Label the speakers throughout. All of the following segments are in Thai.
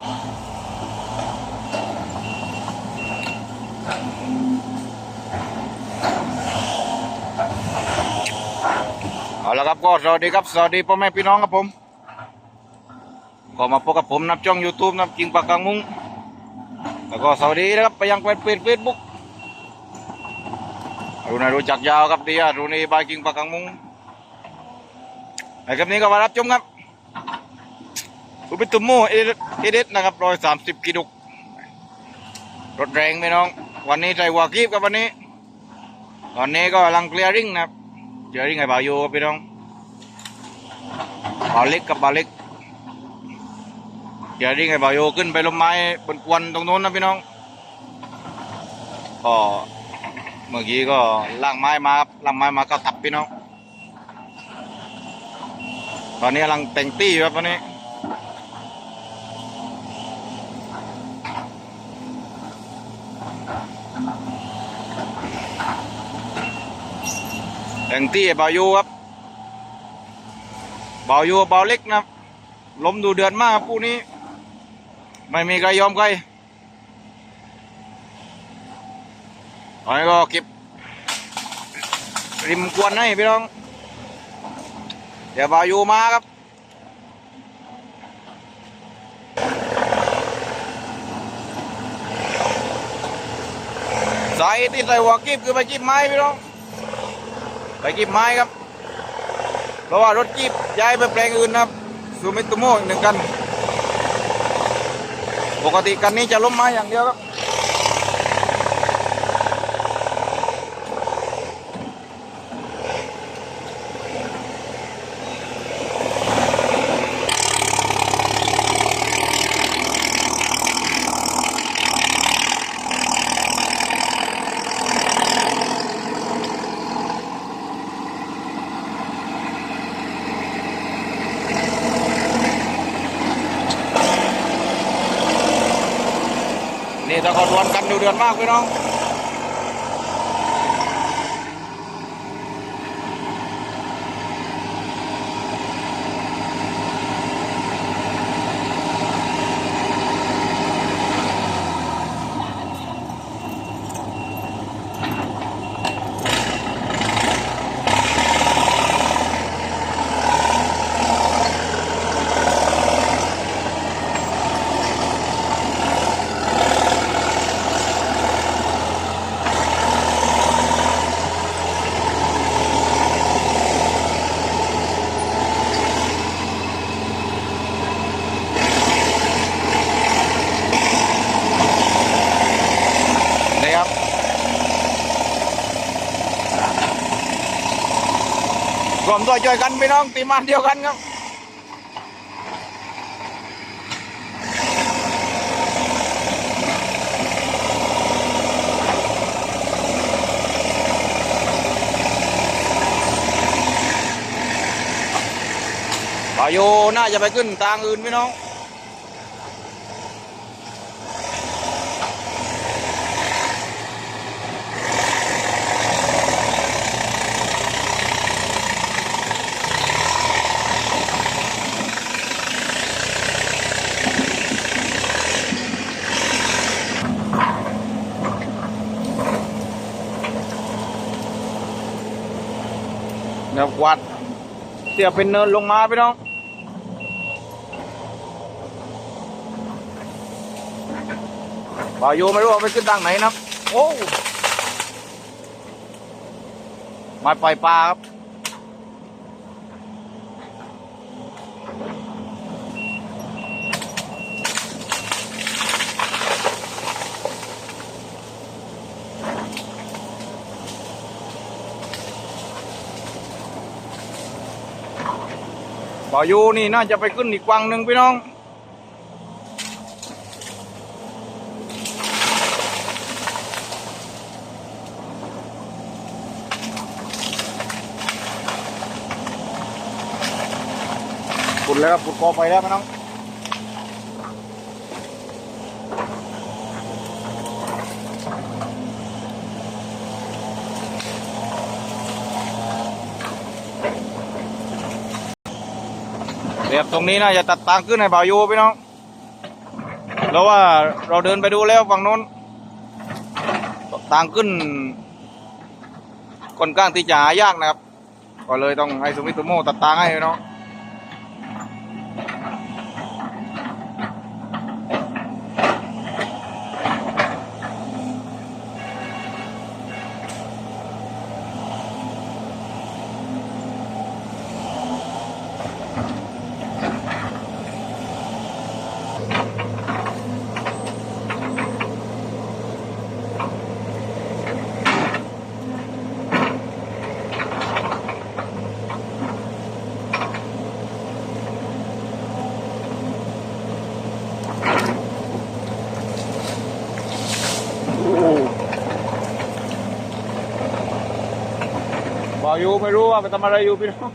Speaker 1: เอาละครับก็สวัสดีครับ สวัสดีพ่อแม่พี่น้องครับผม ก็มาพบกับผมนับช่อง YouTube นับจริงปากกางมุ้งแล้วก็สวัสดีนะครับไปยังแฟนเพจเฟซบุ๊กรู้นะรู้จักยาวครับดีอะรูนี่บายจริงปากกางมุ้งไอ้ครับนี้ก็มารับชมครับ อุปตุมโมเอเดสนะครับร้อยสามสิบกิโลรถแรงไหมน้อง วันนี้ใส่หัวกีบครับวันนี้ ตอนนี้ก็กำลังเคลียร์ริงนะครับเคลียร์ริงไอ้บ่าวโยครับพี่น้องบ่าวเล็กกับบ่าวเล็กเดี๋ยวนี้ไงบ่าวโยขึ้นไปลมไม้บนกวนตรงโน้นนะพี่น้องก็เมื่อกี้ก็ล่างไม้มาครับล่างไม้มาก็ตับพี่น้อง ตอนนี้กำลังแต่งตี้ครับตอนนี้ แต่งตี้ไอ้บ่าวโยครับเบาวโยบ่าเล็กนะล้มดูเดือดมากครับคู่นี้ ไม่มีใครยอมใครตอนนี้ก็เก็บ ริมกวนให้พี่น้อง เดี๋ยวเบายูมาครับสายที่ใส่หัวกีบคือไปกีบไม้พี่น้อง ไปกีบไม้ครับ เพราะว่ารถกีบย้ายไปแปลงอื่นนะครับซูมิตุโมอีกหนึ่งกัน ปกติกันนี้จะล้มไม้อย่างเดียวครับ นี่ถ้าเขาดวลกันดูเดือนมากพี่น้อง วมตัวช่วยกันพี่น้องตีมานเดียวกันครับปาโยน่าจะไปขึ้นทางอื่นพี่น้อง เดี๋ยววัดเสียเป็นเนินลงมาพี่น้องบ่าวโยไม่รู้ว่าไปขึ้นทางไหนนะครับ โอ้มาปล่อยปลาครับ บ่าวโยนี่น่าจะไปขึ้นอีกวังหนึ่งพี่น้องขุดแล้วครับขุดกอไปแล้วพี่น้อง เรียบตรงนี้น่าจะตัดทางขึ้นให้บ่าวโยพี่น้องแล้วว่าเราเดินไปดูแล้วฝั่งนู้นทางขึ้นค่อนข้างที่จะหายากนะครับ ก็เลยต้องให้สมิตุโมตัดทางให้เนาะ บอกอยู่ไม่รู้ว่าไปทำอะไรอยู่พี่น้อง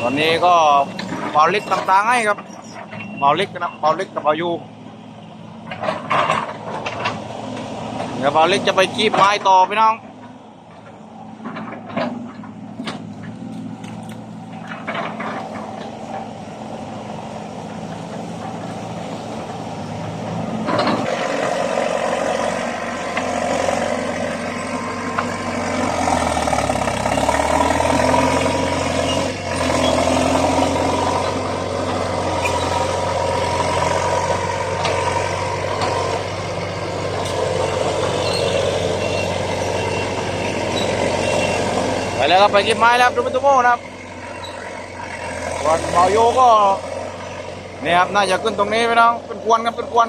Speaker 1: ตอนนี้ก็เป่าเล็กต่างๆให้ครับเป่าเล็กนะเป่าเล็กกับเป่ายูเดี๋ยวเป่าเล็กจะไปคีบไม้ต่อพี่น้อง ไปแล้วครับไปกินไม้แล้วครับดูเป็นตัวโม่นะครับส่วนเบาโยก็เนี่ยครับน่าจะขึ้นตรงนี้ไปน้องเป็นควนครับเป็นควน